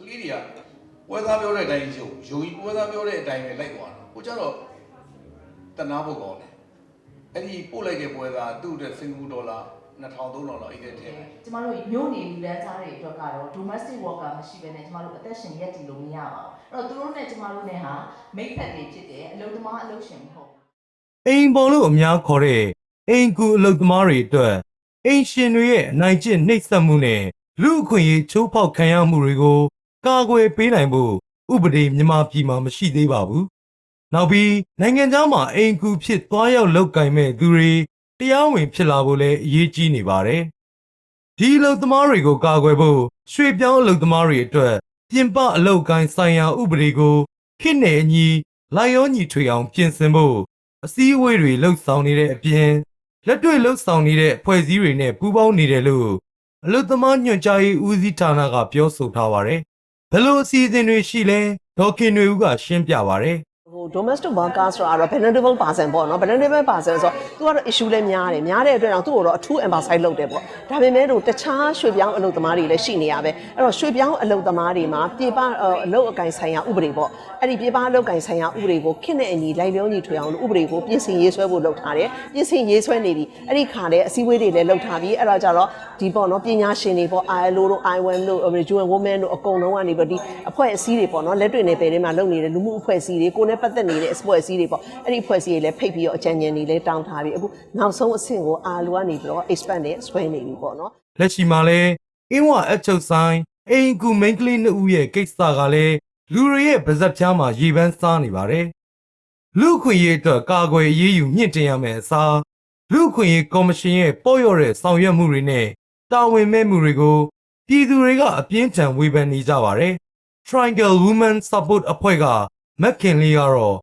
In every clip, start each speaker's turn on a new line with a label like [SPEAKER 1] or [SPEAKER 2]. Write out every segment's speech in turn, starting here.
[SPEAKER 1] ကလေးတွေကပွဲသားပြောတဲ့အတိုင်းယုံယုံကြီးပွဲသားပြောတဲ့အတိုင်းပဲလိုက်သွားတာကိုကြတော့တနာဖို့ကောင်းတယ်အဲ့ဒီပို့လိုက်တဲ့ပွဲသားသူ့အတွက်စင်ကာပူဒေါ်လာ2000 3000လောက်အဲ့ဒီထဲတယ်
[SPEAKER 2] ကျမတို့မြို့နေလူတန်းစားတွေအတွက်ကတော့ domestic worker မရှိဘဲနဲ့ကျမတို့အသက်ရှင်ရက်တည်လို့မရပါဘူးအဲ့တော့သူတို့နဲ့ကျမတို့နဲ့ဟာမိတ်ဖက်တွေဖြစ်တယ်အလုပ်သမားအလုပ်ရှင်မဟုတ်ဘူး
[SPEAKER 3] အိမ်ပေါ်လို့အများခေါ်တဲ့အိမ်ကူအလုပ်သမားတွေအတွက်အိမ်ရှင်တွေရဲ့အနိုင်ကျင့်နှိပ်စက်မှုနဲ့လူအခွင့်အရေးချိုးဖောက်ခံရမှုတွေကို ကာကွယ်ပေးနိုင်ဖို့ဥပဒေမြန်မာပြည်မှာမရှိသေးပါဘူး။နောက်ပြီးနိုင်ငံသားမှာအိမ်ကူဖြစ်သွားရောက်လောက်ကင်မဲ့သူတွေတရားဝင်ဖြစ်လာဖို့လည်းအရေးကြီးနေပါတယ်။ဒီအလုပ်သမားတွေကိုကာကွယ်ဖို့ရွှေပြောင်းအလုပ်သမားတွေအတွက်ပြင်ပအလုပ်ကိုင်းဆိုင်ရာဥပဒေကိုခေတ်နဲ့အညီလိုက်ရောညီထွေအောင်ပြင်ဆင်ဖို့အစည်းအဝေးတွေလှုပ်ဆောင်နေတဲ့အပြင်လက်တွေ့လှုပ်ဆောင်နေတဲ့ဖွဲ့စည်းတွေနဲ့ပူးပေါင်းနေတယ်လို့အလုသမားညွှန်ကြားရေးဦးစီးဌာနကပြောဆိုထားပါတယ်။ ဘယ်လိုအစီအစဉ်တွေရှိလဲဒေါက်ခင်တွေဦးကရှင်းပြပါတယ်။
[SPEAKER 4] ဟို domestic worker ဆိုတာကတော့ vulnerable person ပေါ့နော် vulnerable person ဆိုတော့သူကတော့ issue လည်းများတယ်များတဲ့အတွက်တော့သူ့ကိုတော့အထူး emphasize လုပ်တယ်ပေါ့ဒါပေမဲ့လို့တခြားရွှေပြောင်းအလုပ်သမားတွေလည်းရှိနေရပဲအဲ့တော့ရွှေပြောင်းအလုပ်သမားတွေမှာပြေပအလုပ်အကင်ဆိုင်ရာဥပဒေပေါ့အဲ့ဒီပြေပအလုပ်ကင်ဆိုင်ရာဥပဒေကိုခေတ်နဲ့အညီလိုက်လျောညီထွေအောင်လို့ဥပဒေကိုပြင်ဆင်ရေးဆွဲဖို့လုပ်ထားတယ်ပြင်ဆင်ရေးဆွဲနေပြီအဲ့ဒီခါလည်းအစည်းအဝေးတွေလည်းလုပ်ထားပြီအဲ့တော့ကြတော့ဒီပေါ့နော်ပညာရှင်တွေပေါ့ ILO တို့ IWM တို့ UN Women တို့အကုန်လုံးကနေပြီးဒီအဖွဲ့အစည်းတွေပေါ့နော်လက်တွေ့နယ်ပယ်တွေမှာလုပ်နေတဲ့လူမှုအဖွဲ့အစည်းတွေကိုယ်နဲ့ပတ်သက်နေတဲ့အဖွဲ့အစည်းတွေပေါ့အဲ့ဒီအဖွဲ့အစည်းတွေလည်းဖိတ်ပြီးတော့အကြံဉာဏ်တွေလည်းတောင်းထားပြီအခုနောက်ဆုံးအဆင့်ကိုအာလူကနေပြီးတော့ expand နဲ့ဆွဲနေပြီပေါ့နော်
[SPEAKER 3] လက်ရှိမှာလဲအင်းဝအချုပ်ဆိုင်အိမ်ကူမိန်းကလေးနှစ်ဦးရဲ့ကိစ္စကလည်းလူတွေရဲ့ပါဇက်ပြားမှာရေပန်းစားနေပါတယ်။လူအခွင့်အရေးအတွက်ကာကွယ်အရေးယူမြင့်တင်ရမယ်အစားလူအခွင့်အရေးကော်မရှင်ရဲ့ပေါ်ရော့တဲ့ဆောင်ရွက်မှုတွေနဲ့တာဝန်မဲ့မှုတွေကိုပြည်သူတွေကအပြင်းထန်ဝေဖန်နေကြပါတယ်။ Triangle Women Support အဖွဲ့က မက်ခင်လေးကတော့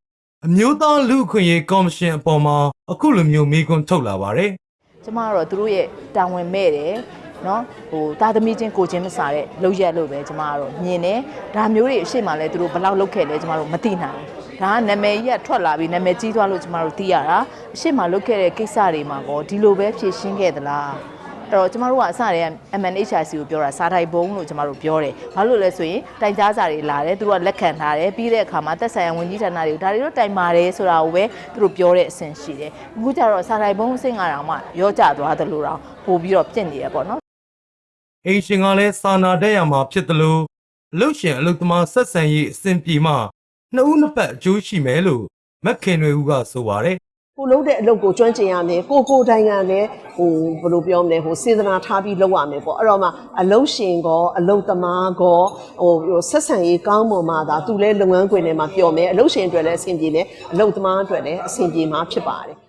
[SPEAKER 3] အမျိုးသားလူအခွင့်အရေးကော်မရှင်အပေါ်မှာအခုလိုမျိုးမေးခွန်းထုတ်လာပါတယ်။
[SPEAKER 2] ကျမကတော့သူတို့ရဲ့တာဝန်မဲ့တယ်နော်ဟိုတာသမီချင်းကိုချင်းမစားတဲ့လောက်ရက်လို့ပဲကျမကတော့မြင်တယ်ဒါမျိုးတွေအရှိမလဲသူတို့ဘယ်လောက်လုပ်ခဲ့လဲကျမတို့မသိနိုင်ဘူးဒါကနာမည်ကြီးကထွက်လာပြီးနာမည်ကြီးသွားလို့ကျမတို့သိရတာအရှိမလုပ်ခဲ့တဲ့ကိစ္စတွေမှာကောဒီလိုပဲဖြည့်ရှင်းခဲ့သလား အဲ့တော့ကျမတို့ကအစတည်းက MNHRC ကိုပြောတာစာထိုင်ဘုံလို့ကျမတို့ပြောတယ်။ဘာလို့လဲဆိုရင်တိုင်ကြားစာတွေလာတယ်သူတို့ကလက်ခံထားတယ်ပြီးတဲ့အခါမှာသက်ဆိုင်ရာဝန်ကြီးဌာနတွေကိုဒါတွေတော့တိုင်ပါတယ်ဆိုတာကိုပဲသူတို့ပြောတဲ့အဆင့်ရှိတယ်။အခုကျတော့စာထိုင်ဘုံအဆင့်ကတော့မှရောကြသွားတယ်လို့တော့ပို့ပြီးတော့ပြင့်နေရပေါ့နော်
[SPEAKER 3] အိမ်ရှင်ကလည်းစာနာတဲ့ရမှာဖြစ်တယ်လို့အလုတ်ရှင်အလုတ်သမားဆက်ဆံရေးအစဉ်ပြေမှနှစ်ဦးနှစ်ပတ်အကျိုးရှိမယ်လို့မက်ခင်တွေဦးကဆိုပါတယ်
[SPEAKER 4] ကိုလုံးတဲ့အလုပ်ကိုကျွမ်းကျင်ရမယ်ကိုကိုတိုင်ကလည်း ဟိုဘယ်လိုပြောမလဲဟိုစေတနာထားပြီးလုပ်ရမယ်ပေါ့အဲ့တော့မှအလုပ်ရှင်ကောအလုပ်သမားကောဟိုဟိုဆက်ဆံရေးကောင်းမွန်မှသာသူလည်းလုပ်ငန်းခွင်ထဲမှာပျော်မယ်အလုပ်ရှင်အတွက်လည်းအဆင်ပြေတယ်အလုပ်သမားအတွက်လည်းအဆင်ပြေမှာဖြစ်ပါတယ်